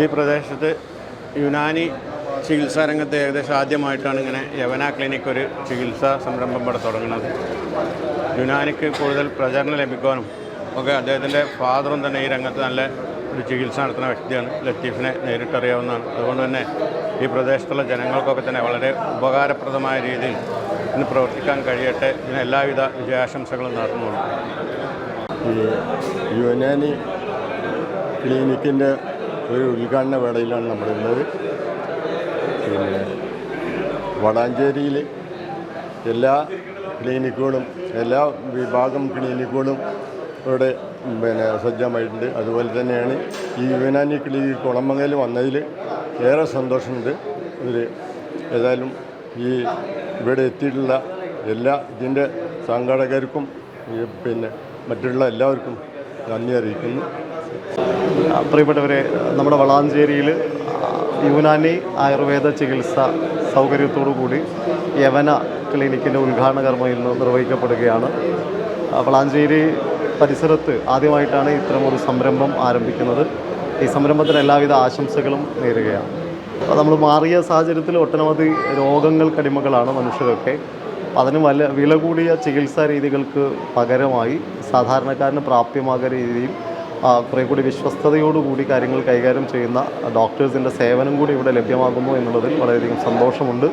ഈ പ്രദേശത്ത് യുനാനി ചികിത്സാ രംഗത്ത് ഏകദേശം ആദ്യമായിട്ടാണ് ഇങ്ങനെ യവന ക്ലിനിക് ഒരു ചികിത്സാ സംരംഭം ഇവിടെ തുടങ്ങുന്നത്. യുനാനിക്ക് കൂടുതൽ പ്രചരണം ലഭിക്കാനും ഒക്കെ അദ്ദേഹത്തിന്റെ ഫാദറും തന്നെ ഈ രംഗത്ത് നല്ല ഒരു ചികിത്സ നടത്തുന്ന വ്യക്തിയാണ് ലത്തീഫിനെ നേരിട്ടറിയാവുന്നതാണ്. അതുകൊണ്ട് തന്നെ ഈ പ്രദേശത്തുള്ള ജനങ്ങൾക്കൊക്കെ തന്നെ വളരെ ഉപകാരപ്രദമായ രീതിയിൽ ഇന്ന് പ്രവർത്തിക്കാൻ കഴിയട്ടെ ഇതിന് എല്ലാവിധ വിജയാശംസകളും നേർന്നുകൊള്ളു ഈ യുനാനി ക്ലിനിക്കിന്റെ ഒരു ഉദ്ഘാടന വേളയിലാണ് നമ്മളുള്ളത് പിന്നെ വടാഞ്ചേരിയിൽ എല്ലാ ക്ലിനിക്കുകളും എല്ലാ വിഭാഗം ക്ലിനിക്കുകളും ഇവിടെ പിന്നെ സജ്ജമായിട്ടുണ്ട്. അതുപോലെ തന്നെയാണ് ഈ യുവനാനി ക്ലിനിക്ക് കുളമങ്ങയിൽ വന്നതിൽ ഏറെ സന്തോഷമുണ്ട്. ഇതിൽ ഏതായാലും ഈ ഇവിടെ എത്തിയിട്ടുള്ള എല്ലാ ഇതിന്റെ സംഘാടകർക്കും പിന്നെ മറ്റുള്ള എല്ലാവർക്കും നന്ദി അറിയിക്കുന്നു. പ്രിയപ്പെട്ടവരെ നമ്മുടെ വളാഞ്ചേരിയിൽ യുനാനി ആയുർവേദ ചികിത്സ സൗകര്യത്തോടു കൂടി യവന ക്ലിനിക്കിന്റെ ഉദ്ഘാടന കർമ്മം ഇന്ന് നിർവഹിക്കപ്പെടുകയാണ്. വളാഞ്ചേരി പരിസരത്ത് ആദ്യമായിട്ടാണ് ഇത്തരമൊരു സംരംഭം ആരംഭിക്കുന്നത്. ഈ സംരംഭത്തിന് എല്ലാവിധ ആശംസകളും നേരുകയാണ്. അപ്പോൾ നമ്മൾ മാറിയ സാഹചര്യത്തിൽ ഒട്ടനവധി രോഗങ്ങൾക്കടിമകളാണ് മനുഷ്യരൊക്കെ. അതിന് വല വില കൂടിയ ചികിത്സാ രീതികൾക്ക് പകരമായി സാധാരണക്കാരന് പ്രാപ്യമാകുന്ന രീതിയിൽ കുറേ കൂടി വിശ്വസ്തയോടുകൂടി കാര്യങ്ങൾ കൈകാര്യം ചെയ്യുന്ന ഡോക്ടേഴ്സിന്റെ സേവനം കൂടി ഇവിടെ ലഭ്യമാകുന്നു എന്നുള്ളതിൽ വളരെയധികം സന്തോഷമുണ്ട്.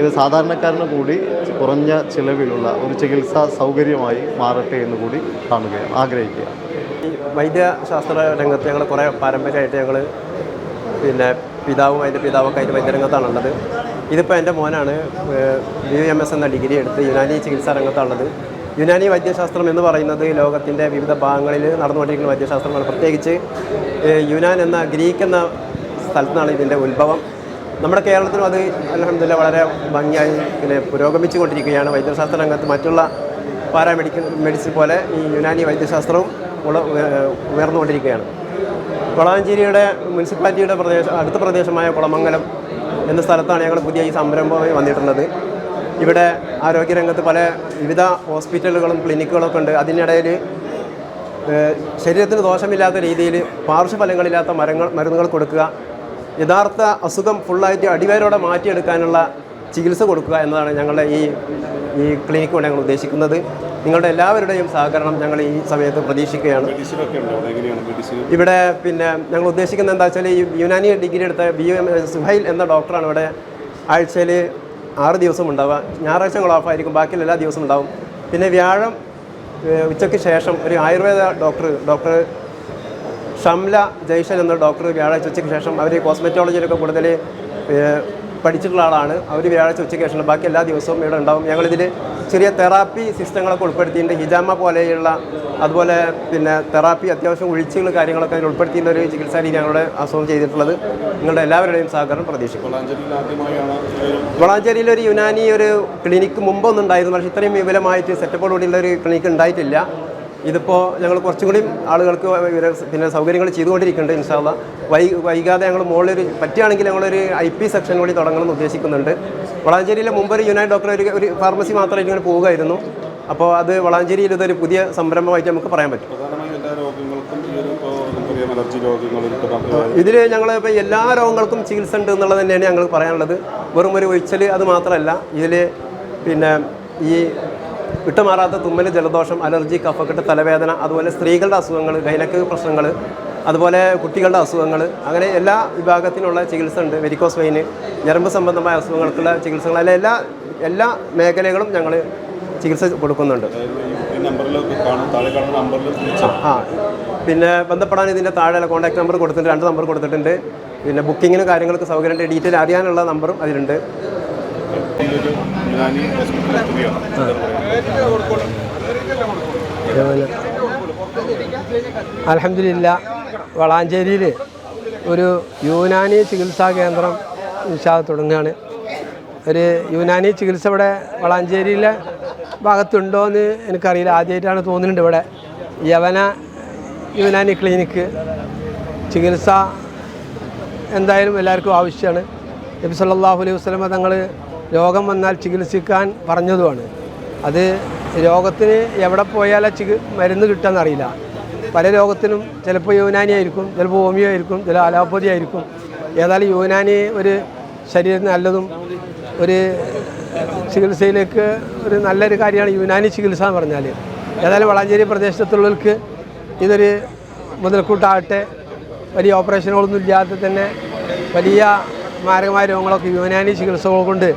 ഇത് സാധാരണക്കാരന് കൂടി കുറഞ്ഞ ചിലവിലുള്ള ഒരു ചികിത്സാ സൗകര്യമായി മാറട്ടെ എന്ന് കൂടി കാണുകയാണ് ആഗ്രഹിക്കുകയാണ്. വൈദ്യശാസ്ത്ര രംഗത്ത് ഞങ്ങൾ കുറേ പാരമ്പര്യമായിട്ട് ഞങ്ങൾ പിന്നെ പിതാവും അതിന്റെ പിതാവൊക്കെ ആയിട്ട് വൈദ്യരംഗത്താണുള്ളത് ഇതിപ്പോൾ എന്റെ മോനാണ് ബി എം എസ് എന്ന ഡിഗ്രി എടുത്ത് യുനാനി ചികിത്സാ രംഗത്താണുള്ളത് യുനാനി വൈദ്യശാസ്ത്രം എന്ന് പറയുന്നത് ലോകത്തിന്റെ വിവിധ ഭാഗങ്ങളിൽ നടന്നുകൊണ്ടിരിക്കുന്ന വൈദ്യശാസ്ത്രമാണ് പ്രത്യേകിച്ച് യുനാൻ എന്ന ഗ്രീക്ക് എന്ന സ്ഥലത്തു നിന്നാണ് ഇതിന്റെ ഉത്ഭവം. നമ്മുടെ കേരളത്തിലും അത് അലഹമില്ല വളരെ ഭംഗിയായി പിന്നെ പുരോഗമിച്ചു കൊണ്ടിരിക്കുകയാണ് വൈദ്യശാസ്ത്ര രംഗത്ത് മറ്റുള്ള പാരാമെഡിക്കൽ മെഡിസിൻ പോലെ ഈ യുനാനി വൈദ്യശാസ്ത്രവും ഉയർന്നുകൊണ്ടിരിക്കുകയാണ്. കൊളാഞ്ചേരിയുടെ മുനിസിപ്പാലിറ്റിയുടെ പ്രദേശം അടുത്ത പ്രദേശമായ കുളമംഗലം എന്ന സ്ഥലത്താണ് ഞങ്ങൾ പുതിയ ഈ സംരംഭമായി വന്നിട്ടുള്ളത്. ഇവിടെ ആരോഗ്യരംഗത്ത് പല വിവിധ ഹോസ്പിറ്റലുകളും ക്ലിനിക്കുകളൊക്കെ ഉണ്ട്. അതിനിടയിൽ ശരീരത്തിന് ദോഷമില്ലാത്ത രീതിയിൽ പാർശ്വഫലങ്ങളില്ലാത്ത മരങ്ങൾ മരുന്നുകൾ കൊടുക്കുക. യഥാർത്ഥ അസുഖം ഫുള്ളായിട്ട് അടിവേരോടെ മാറ്റിയെടുക്കാനുള്ള ചികിത്സ കൊടുക്കുക എന്നതാണ് ഞങ്ങളുടെ ഈ ഈ ക്ലിനിക്ക് കൊണ്ട് ഞങ്ങൾ ഉദ്ദേശിക്കുന്നത്. നിങ്ങളുടെ എല്ലാവരുടെയും സഹകരണം ഞങ്ങൾ ഈ സമയത്ത് പ്രതീക്ഷിക്കുകയാണ്. ഇവിടെ പിന്നെ ഞങ്ങൾ ഉദ്ദേശിക്കുന്നത് എന്താ വെച്ചാൽ ഈ യുനാനി ഡിഗ്രി എടുത്ത ബി എം സുഹൈൽ എന്ന ഡോക്ടറാണ് ഇവിടെ ആഴ്ചയിൽ ആറ് ദിവസം ഉണ്ടാവുക ഞായറാഴ്ച ഞങ്ങൾ ഓഫായിരിക്കും ബാക്കിയുള്ള എല്ലാ ദിവസവും ഉണ്ടാവും. പിന്നെ വ്യാഴം ഉച്ചയ്ക്ക് ശേഷം ഒരു ആയുർവേദ ഡോക്ടർ ഡോക്ടർ ഷംല ജയ്ഷൻ എന്ന ഡോക്ടർ വ്യാഴാഴ്ച ഉച്ചയ്ക്ക് ശേഷം അവർ കോസ്മെറ്റോളജിയിലൊക്കെ കൂടുതൽ പഠിച്ചിട്ടുള്ള ആളാണ്. അവർ വ്യാഴാഴ്ച ഉച്ചയ്ക്ക് ശേഷം ബാക്കി എല്ലാ ദിവസവും ഇവിടെ ഉണ്ടാവും. ഞങ്ങളിതിൽ ചെറിയ തെറാപ്പി സിസ്റ്റങ്ങളൊക്കെ ഉൾപ്പെടുത്തിയിട്ടുണ്ട്. ഹിജാമ പോലെയുള്ള അതുപോലെ പിന്നെ തെറാപ്പി അത്യാവശ്യം ഒഴിച്ചുകൾ കാര്യങ്ങളൊക്കെ അതിൽ ഉൾപ്പെടുത്തിയുള്ള ഒരു ചികിത്സാ രീതി ഞങ്ങളുടെ അസുഖം ചെയ്തിട്ടുള്ളത്. നിങ്ങളുടെ എല്ലാവരുടെയും സഹകരണം പ്രതീക്ഷിക്കും വളാഞ്ചേരിയിൽ ഒരു യുനാനി ഒരു ക്ലിനിക്ക് മുമ്പൊന്നും ഉണ്ടായിരുന്നു. പക്ഷേ ഇത്രയും വിപുലമായിട്ട് സെറ്റപ്പോടുകൂടിയുള്ള ഒരു ക്ലിനിക്ക് ഉണ്ടായിട്ടില്ല. ഇതിപ്പോൾ ഞങ്ങൾ കുറച്ചും കൂടി ആളുകൾക്ക് പിന്നെ സൗകര്യങ്ങൾ ചെയ്തുകൊണ്ടിരിക്കുന്നുണ്ട് ഇൻഷാല്ല വൈ വൈകാതെ ഞങ്ങൾ മുകളിലൊരു പറ്റുകയാണെങ്കിൽ ഞങ്ങളൊരു ഐ പി സെക്ഷൻ കൂടി തുടങ്ങണമെന്ന് ഉദ്ദേശിക്കുന്നുണ്ട്. വളാഞ്ചേരിയിലെ മുമ്പ് ഒരു യുണൈറ്റ് ഡോക്ടർ ഒരു ഒരു ഫാർമസി മാത്രമായിട്ട് ഇങ്ങനെ പോവുകയായിരുന്നു. അപ്പോൾ അത് വളാഞ്ചേരിയിൽ ഇതൊരു പുതിയ സംരംഭമായിട്ട് നമുക്ക് പറയാൻ പറ്റും. ഇതിൽ ഞങ്ങൾ ഇപ്പോൾ എല്ലാ രോഗങ്ങൾക്കും ചികിത്സ ഉണ്ട് എന്നുള്ളത് തന്നെയാണ് ഞങ്ങൾ പറയാനുള്ളത്. വെറും ഒരു ഒഴിച്ചൽ അത് മാത്രമല്ല ഇതിൽ പിന്നെ ഈ വിട്ടുമാറാത്ത തുമ്മൽ ജലദോഷം അലർജി കഫക്കെട്ട് തലവേദന അതുപോലെ സ്ത്രീകളുടെ അസുഖങ്ങൾ ഗൈനക്ക് പ്രശ്നങ്ങൾ അതുപോലെ കുട്ടികളുടെ അസുഖങ്ങൾ അങ്ങനെ എല്ലാ വിഭാഗത്തിനുള്ള ചികിത്സ ഉണ്ട്. വെരിക്കോസ് വെയിന് ഞരമ്പ് സംബന്ധമായ അസുഖങ്ങൾക്കുള്ള ചികിത്സകൾ അല്ല എല്ലാ എല്ലാ മേഖലകളും ഞങ്ങൾ ചികിത്സ കൊടുക്കുന്നുണ്ട്. ആ പിന്നെ ബന്ധപ്പെടാൻ ഇതിന്റെ താഴെ കോൺടാക്റ്റ് നമ്പർ കൊടുത്തിട്ടുണ്ട് രണ്ട് നമ്പർ കൊടുത്തിട്ടുണ്ട്. പിന്നെ ബുക്കിങ്ങിനും കാര്യങ്ങൾക്ക് സൗകര്യമുണ്ട് ഡീറ്റെയിൽ അറിയാനുള്ള നമ്പറും അതിലുണ്ട്. അലഹമില്ല വളാഞ്ചേരിയിൽ ഒരു യൂനാനി ചികിത്സാ കേന്ദ്രം ഇൻഷാ തുടങ്ങുകയാണ്. ഒരു യൂനാനി ചികിത്സ ഇവിടെ വളാഞ്ചേരിയിലെ ഭാഗത്തുണ്ടോ എന്ന് എനിക്കറിയില്ല. ആദ്യമായിട്ടാണ് തോന്നുന്നുണ്ട് ഇവിടെ. യവന യുനാനി ക്ലിനിക്ക് ചികിത്സ എന്തായാലും എല്ലാവർക്കും ആവശ്യമാണ്. നബി സല്ലല്ലാഹു അലൈഹി വസ്ലമ തങ്ങൾ രോഗം വന്നാൽ ചികിത്സിക്കാൻ പറഞ്ഞതുമാണ്. അത് രോഗത്തിന് എവിടെ പോയാലും ചികി മരുന്ന് കിട്ടുമെന്നറിയില്ല പല രോഗത്തിനും ചിലപ്പോൾ യുവനാനി ആയിരിക്കും ചിലപ്പോൾ ഹോമിയോ ആയിരിക്കും ചില അലോപ്പതി ആയിരിക്കും. ഏതായാലും യുവനാനി ഒരു ശരീരത്തിന് നല്ലതും ഒരു ചികിത്സയിലേക്ക് ഒരു നല്ലൊരു കാര്യമാണ് യുനാനി ചികിത്സ എന്ന് പറഞ്ഞാൽ ഏതായാലും വളാഞ്ചേരി പ്രദേശത്തുള്ളവർക്ക് ഇതൊരു മുതൽക്കൂട്ടാകട്ടെ. വലിയ ഓപ്പറേഷനുകളൊന്നും ഇല്ലാതെ തന്നെ വലിയ മാരകമായ രോഗങ്ങളൊക്കെ യുനാനി ചികിത്സകൾ കൊണ്ട്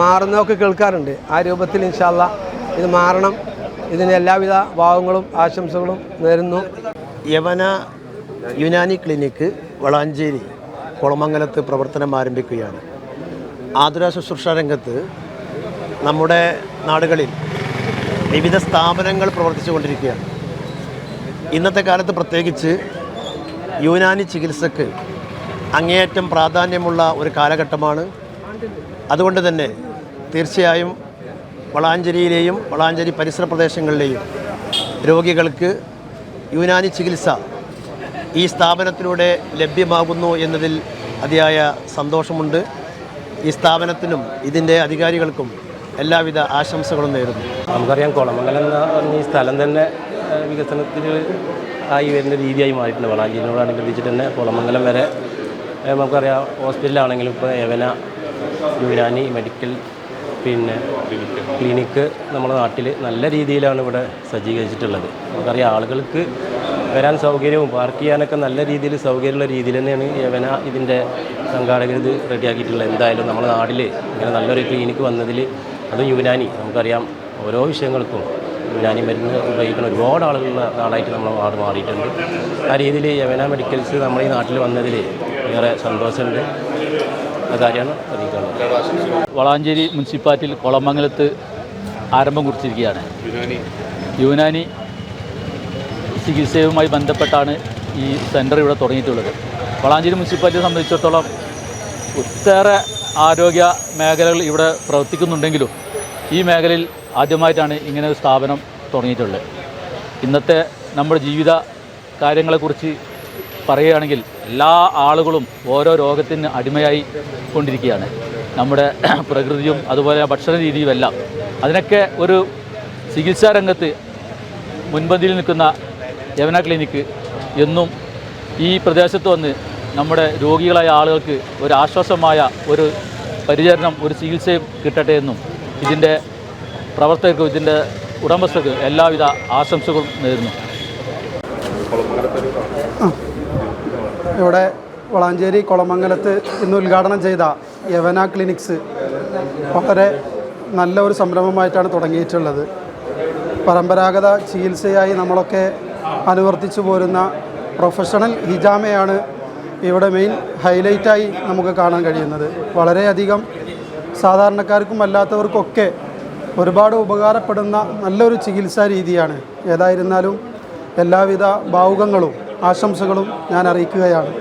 മാറുന്നതൊക്കെ കേൾക്കാറുണ്ട്. ആ രൂപത്തിൽ ഇൻഷാല്ല ഇത് മാറണം. ഇതിന് എല്ലാവിധ ഭാവങ്ങളും ആശംസകളും നേരുന്നു. യവന യുനാനി ക്ലിനിക്ക് വളാഞ്ചേരി കുളമംഗലത്ത് പ്രവർത്തനം ആരംഭിക്കുകയാണ്. ആതുര ശുശ്രൂഷ രംഗത്ത് നമ്മുടെ നാടുകളിൽ വിവിധ സ്ഥാപനങ്ങൾ പ്രവർത്തിച്ചു കൊണ്ടിരിക്കുകയാണ് ഇന്നത്തെ കാലത്ത് പ്രത്യേകിച്ച് യുനാനി ചികിത്സക്ക് അങ്ങേയറ്റം പ്രാധാന്യമുള്ള ഒരു കാലഘട്ടമാണ്. അതുകൊണ്ട് തന്നെ തീർച്ചയായും വളാഞ്ചേരിയിലെയും വളാഞ്ചേരി പരിസര പ്രദേശങ്ങളിലെയും രോഗികൾക്ക് യുനാനി ചികിത്സ ഈ സ്ഥാപനത്തിലൂടെ ലഭ്യമാകുന്നു എന്നതിൽ അതിയായ സന്തോഷമുണ്ട്. ഈ സ്ഥാപനത്തിനും ഇതിന്റെ അധികാരികൾക്കും എല്ലാവിധ ആശംസകളും നേരുന്നു. നമുക്കറിയാം കുളമംഗലം എന്ന് പറഞ്ഞ ഈ സ്ഥലം തന്നെ വികസനത്തിൽ ആയി വരുന്ന രീതിയായി മാറിയിട്ടുണ്ട്. വളാഞ്ചേരിയോടനുബന്ധിച്ചിട്ട് തന്നെ കുളമംഗലം വരെ നമുക്കറിയാം ഹോസ്പിറ്റലാണെങ്കിലും ഇപ്പോൾ യവന യുനാനി മെഡിക്കൽ പിന്നെ ക്ലിനിക്ക് നമ്മുടെ നാട്ടിൽ നല്ല രീതിയിലാണ് ഇവിടെ സജ്ജീകരിച്ചിട്ടുള്ളത്. നമുക്കറിയാം ആളുകൾക്ക് വരാൻ സൗകര്യവും പാർക്ക് ചെയ്യാനൊക്കെ നല്ല രീതിയിൽ സൗകര്യമുള്ള രീതിയിൽ തന്നെയാണ് യവന ഇതിന്റെ സംഘാടകർ ഇത് റെഡിയാക്കിയിട്ടുള്ളത്. എന്തായാലും നമ്മുടെ നാട്ടിൽ ഇങ്ങനെ നല്ലൊരു ക്ലിനിക്ക് വന്നതിൽ അതും യുവനാനി. നമുക്കറിയാം ഓരോ വിഷയങ്ങൾക്കും യുവനാനി മരുന്ന് ഉപയോഗിക്കുന്ന ഒരുപാട് ആളുകളുള്ള നാടായിട്ട് നമ്മുടെ നാട് മാറിയിട്ടുണ്ട്. ആ രീതിയിൽ യവന മെഡിക്കൽസ് നമ്മുടെ ഈ നാട്ടിൽ വന്നതിൽ ഏറെ സന്തോഷമുണ്ട്. ആ കാര്യമാണ് അറിയിക്കാനുള്ളത് വളാഞ്ചേരി മുനിസിപ്പാലിറ്റിയിൽ കൊളമംഗലത്ത് ആരംഭം കുറിച്ചിരിക്കുകയാണ്. യുനാനി. ചികിത്സയുമായി ബന്ധപ്പെട്ടാണ് ഈ സെന്റർ ഇവിടെ തുടങ്ങിയിട്ടുള്ളത്. വളാഞ്ചേരി മുനിസിപ്പാലിറ്റിയെ സംബന്ധിച്ചിടത്തോളം ഒട്ടേറെ ആരോഗ്യ മേഖലകൾ ഇവിടെ പ്രവർത്തിക്കുന്നുണ്ടെങ്കിലും ഈ മേഖലയിൽ ആദ്യമായിട്ടാണ് ഇങ്ങനെ ഒരു സ്ഥാപനം തുടങ്ങിയിട്ടുള്ളത്. ഇന്നത്തെ നമ്മുടെ ജീവിത കാര്യങ്ങളെക്കുറിച്ച് പറയുകയാണെങ്കിൽ എല്ലാ ആളുകളും ഓരോ രോഗത്തിന് അടിമയായി കൊണ്ടിരിക്കുകയാണ്. നമ്മുടെ പ്രകൃതിയും അതുപോലെ ഭക്ഷണ രീതിയും എല്ലാം അതിനൊക്കെ ഒരു ചികിത്സാ രംഗത്ത് മുൻപന്തിയിൽ നിൽക്കുന്ന യവന ക്ലിനിക്ക് എന്നും ഈ പ്രദേശത്ത് വന്ന് നമ്മുടെ രോഗികളായ ആളുകൾക്ക് ഒരു ആശ്വാസമായ ഒരു പരിചരണം ഒരു ചികിത്സയും കിട്ടട്ടെ എന്നും ഇതിന്റെ പ്രവർത്തകർക്കും ഇതിന്റെ ഉടമസ്ഥർക്കും എല്ലാവിധ ആശംസകളും നേരുന്നു. ഇവിടെ വളാഞ്ചേരി കുളമംഗലത്ത് ഇന്ന് ഉദ്ഘാടനം ചെയ്ത യവന ക്ലിനിക്സ് വളരെ നല്ല ഒരു സംരംഭമായിട്ടാണ് തുടങ്ങിയിട്ടുള്ളത്. പരമ്പരാഗത ചികിത്സയായി നമ്മളൊക്കെ അനുവർത്തിച്ചു പോരുന്ന പ്രൊഫഷണൽ ഹിജാമയാണ് ഇവിടെ മെയിൻ ഹൈലൈറ്റായി നമുക്ക് കാണാൻ കഴിയുന്നത്. വളരെയധികം സാധാരണക്കാർക്കും അല്ലാത്തവർക്കൊക്കെ ഒരുപാട് ഉപകാരപ്പെടുന്ന നല്ലൊരു ചികിത്സാ രീതിയാണ്. ഏതായിരുന്നാലും എല്ലാവിധ ഭാവുകങ്ങളും ആശംസകളും ഞാൻ അറിയിക്കുകയാണ്.